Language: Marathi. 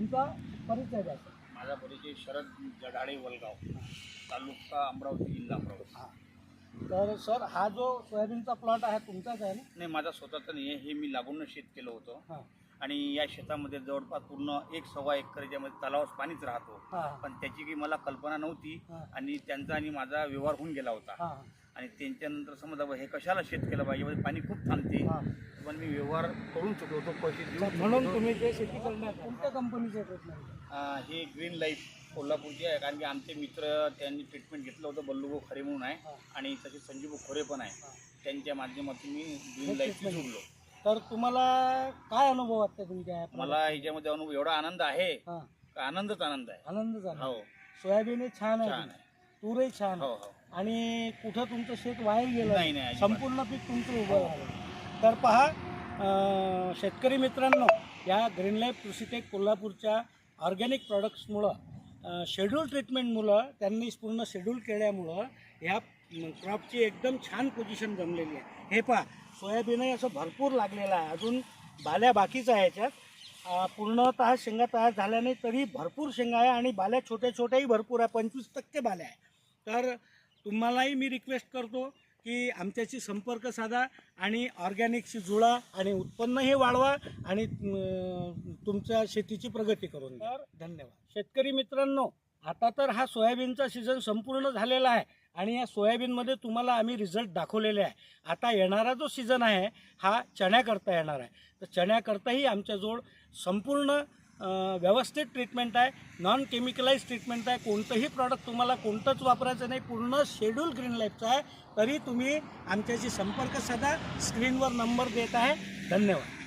तुमचा परिचय द्या. माझा परिचय शरद जडाळे वलगाव तालुका अमरावती जिल्हा अमरावती. हा. तर सर हा जो सोयाबीनचा प्लॉट आहे तुमचाच आहे ना? नाही माझा स्वतःचं नाही आहे. हे मी लागून शेत केलं होतं. हां. आणि या शेतामध्ये जवळपास पूर्ण एक सव्वा एकर याच्यामध्ये तलावास पाणीच राहतो. हां. पण त्याची काही मला कल्पना नव्हती हां. आणि त्यांचा आणि माझा व्यवहार होऊन गेला होता. हां. आणि त्यांच्यानंतर समजा हे कशाला शेत केलं पाहिजे? यामध्ये पाणी खूप थांबते. हां. पण मी व्यवहार करून चुकलो होतो पैसे देऊन म्हणून. तुम्ही जे शेती करणार कोणत्या कंपनीचे हे ग्रीन लाईफ कोल्हापूरची आहे कारण की आमचे मित्र त्यांनी ट्रीटमेंट घेतलं होतं बल्लूभाऊ खरे म्हणून आहे. हां. आणि तसे संजीव खोरे पण आहे. हां. त्यांच्या माध्यमातून मी हे ग्रीन treatment. जुडलो तर तुम्हाला काय अनुभव वाटते तुमच्या मला याच्यामध्ये अनुभव एवढा आनंद आहे. हां. का आनंदच आनंद आहे. आनंद झाला हो सोयाबीन छान आहे. आहे. तूरही छान हो आहे हो. आणि कुठं तुमचं शेत वाया गेलं नाही, नाही, अजिबात. संपूर्ण पीक तुमचं उभं राहिलं. तर पहा अं, शेतकरी मित्रांनो या ग्रीन लाईफ कृषीटेक कोल्हापूरच्या ऑर्गॅनिक प्रॉडक्ट्समुळं शेड्यूल ट्रीटमेंटमुळं त्यांनी पूर्ण शेड्यूल केल्यामुळं ह्या क्रॉपची एकदम छान पोझिशन जमलेली आहे. हे पहा सोयाबीनही असं भरपूर लागलेलं आहे. अजून बाल्या बाकीच आहे याच्यात. अं, पूर्णतः शेंगा तयार झाल्या नाही तरी भरपूर शेंगा आहे आणि बाल्या छोट्या छोट्याही भरपूर आहे. पंचवीस टक्के बाल्या आहे. तर तुम्हालाही मी रिक्वेस्ट करतो की आमच्याशी संपर्क साधा आणि ऑर्गॅनिकशी जुळा आणि उत्पन्नही वाढवा आणि तुमच्या शेतीची प्रगती करून तर धन्यवाद. शेतकरी मित्रांनो आता तर हा सोयाबीनचा सीझन संपूर्ण झालेला आहे आणि या सोयाबीनमध्ये तुम्हाला आम्ही रिझल्ट दाखवलेले आहे. आता येणारा जो सीझन आहे हा चण्याकरता येणार आहे. तर चण्याकरताही आमच्याजवळ संपूर्ण व्यवस्थित ट्रीटमेंट आहे नॉन केमिकलाइज ट्रीटमेंट आहे. कोणतंही प्रॉडक्ट तुम्हाला कोणतंच वापरायचं नाही पूर्ण शेड्यूल ग्रीन लाईफचं आहे. तरी तुम्ही आमच्याशी संपर्क साधा. स्क्रीनवर नंबर देत आहे. धन्यवाद.